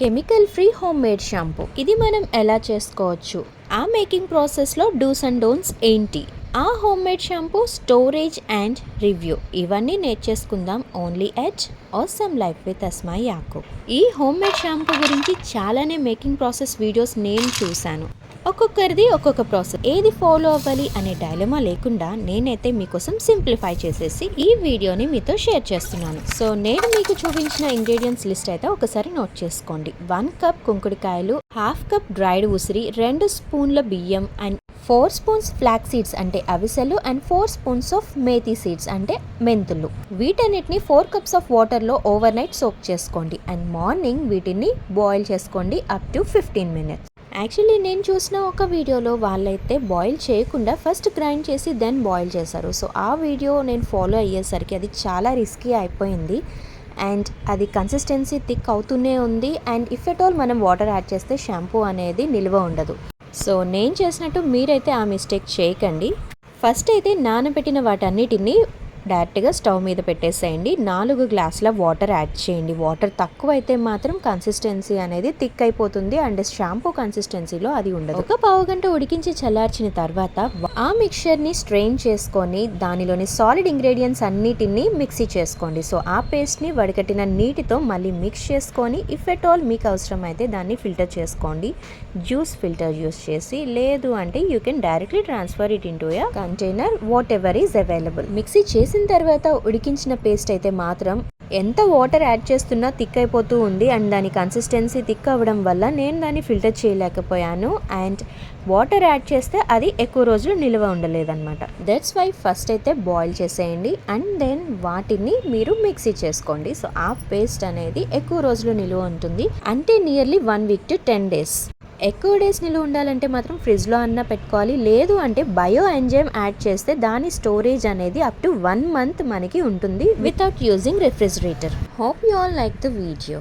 Chemical free homemade shampoo. ఇది మనం ఎలా చేసుకోవచ్చు? ఆ మేకింగ్ ప్రాసెస్లో డూస్ అండ్ డోన్స్ ఏంటి? ఆ homemade shampoo storage and review. ఇవన్నీ నేర్చేసుకుందాం only at awesome life with Asma యాకు ఈ హోమ్ మేడ్ షాంపూ గురించి చాలానే మేకింగ్ ప్రాసెస్ వీడియోస్ నేను చూశాను. ఒక్కొక్కరిది ఒక్కొక్క ప్రాసెస్. ఏది ఫాలో అవ్వాలి అనే డైలమా లేకుండా నేనైతే మీకోసం సింప్లిఫై చేసేసి ఈ వీడియోని మీతో షేర్ చేస్తున్నాను. సో నేను మీకు చూపించిన ఇంగ్రీడియంట్స్ లిస్ట్ అయితే ఒకసారి నోట్ చేసుకోండి. వన్ కప్ కుంకుడికాయలు హాఫ్ కప్ డ్రైడ్ ఉసిరి రెండు స్పూన్ల బియ్యం and four spoons flax seeds అంటే అవిసెలు and four spoons of methi seeds అంటే మెంతులు. వీటన్నిటిని ఫోర్ కప్స్ ఆఫ్ వాటర్లో ఓవర్ నైట్ సోక్ చేసుకోండి. అండ్ మార్నింగ్ వీటిని బాయిల్ చేసుకోండి up to fifteen minutes actually నేను చూసిన ఒక వీడియోలో వాళ్ళైతే బాయిల్ చేయకుండా ఫస్ట్ గ్రైండ్ చేసి దెన్ బాయిల్ చేశారు. సో ఆ వీడియో నేను ఫాలో అయ్యేసరికి అది చాలా రిస్కీ అయిపోయింది. అండ్ అది కన్సిస్టెన్సీ థిక్ అవుతూనే ఉంది. అండ్ ఇఫ్ ఎట్ ఆల్ మనం వాటర్ యాడ్ చేస్తే షాంపూ అనేది నిల్వ ఉండదు. సో నేను చేసినట్టు మీరైతే ఆ మిస్టేక్ చేయకండి. ఫస్ట్ అయితే నానబెట్టిన వాటన్నిటిని డైరెక్ట్గా స్టవ్ మీద పెట్టేసేయండి. నాలుగు గ్లాసుల వాటర్ యాడ్ చేయండి. వాటర్ తక్కువ అయితే మాత్రం కన్సిస్టెన్సీ అనేది థిక్ అయిపోతుంది అండ్ షాంపూ కన్సిస్టెన్సీలో అది ఉండదు. ఒక పావు గంట ఉడికించి చల్లార్చిన తర్వాత ఆ మిక్చర్ని స్ట్రెయిన్ చేసుకొని దానిలోని సాలిడ్ ఇంగ్రీడియంట్స్ అన్నిటిని మిక్సీ చేసుకోండి. సో ఆ పేస్ట్ని వడకట్టిన నీటితో మళ్ళీ మిక్స్ చేసుకొని ఇఫ్ ఎట్ ఆల్ మీకు అవసరం అయితే దాన్ని ఫిల్టర్ చేసుకోండి. జ్యూస్ ఫిల్టర్ యూస్ చేసి లేదు అంటే you can directly transfer it into a container whatever is available. Mixie చేసి వేసిన తర్వాత ఉడికించిన పేస్ట్ అయితే మాత్రం ఎంత వాటర్ యాడ్ చేస్తున్నా థిక్ అయిపోతూ ఉంది అండ్ దాని కన్సిస్టెన్సీ థిక్ అవ్వడం వల్ల నేను దాన్ని ఫిల్టర్ చేయలేకపోయాను అండ్ వాటర్ యాడ్ చేస్తే అది ఎక్కువ రోజులు నిల్వ ఉండలేదన్నమాట. దట్స్ వై ఫస్ట్ అయితే బాయిల్ చేసేయండి అండ్ దెన్ వాటిని మీరు మిక్సీ చేసుకోండి. సో ఆ పేస్ట్ అనేది ఎక్కువ రోజులు నిల్వ ఉంటుంది. అంటే nearly one week to ten days ఎక్కువ డేస్ నిల్వ ఉండాలంటే మాత్రం ఫ్రిడ్జ్లో అన్న పెట్టుకోవాలి. లేదు అంటే బయో ఎంజైమ్ యాడ్ చేస్తే దాని స్టోరేజ్ అనేది అప్ టు వన్ మంత్ మనకి ఉంటుంది without using refrigerator. Hope you all like the video.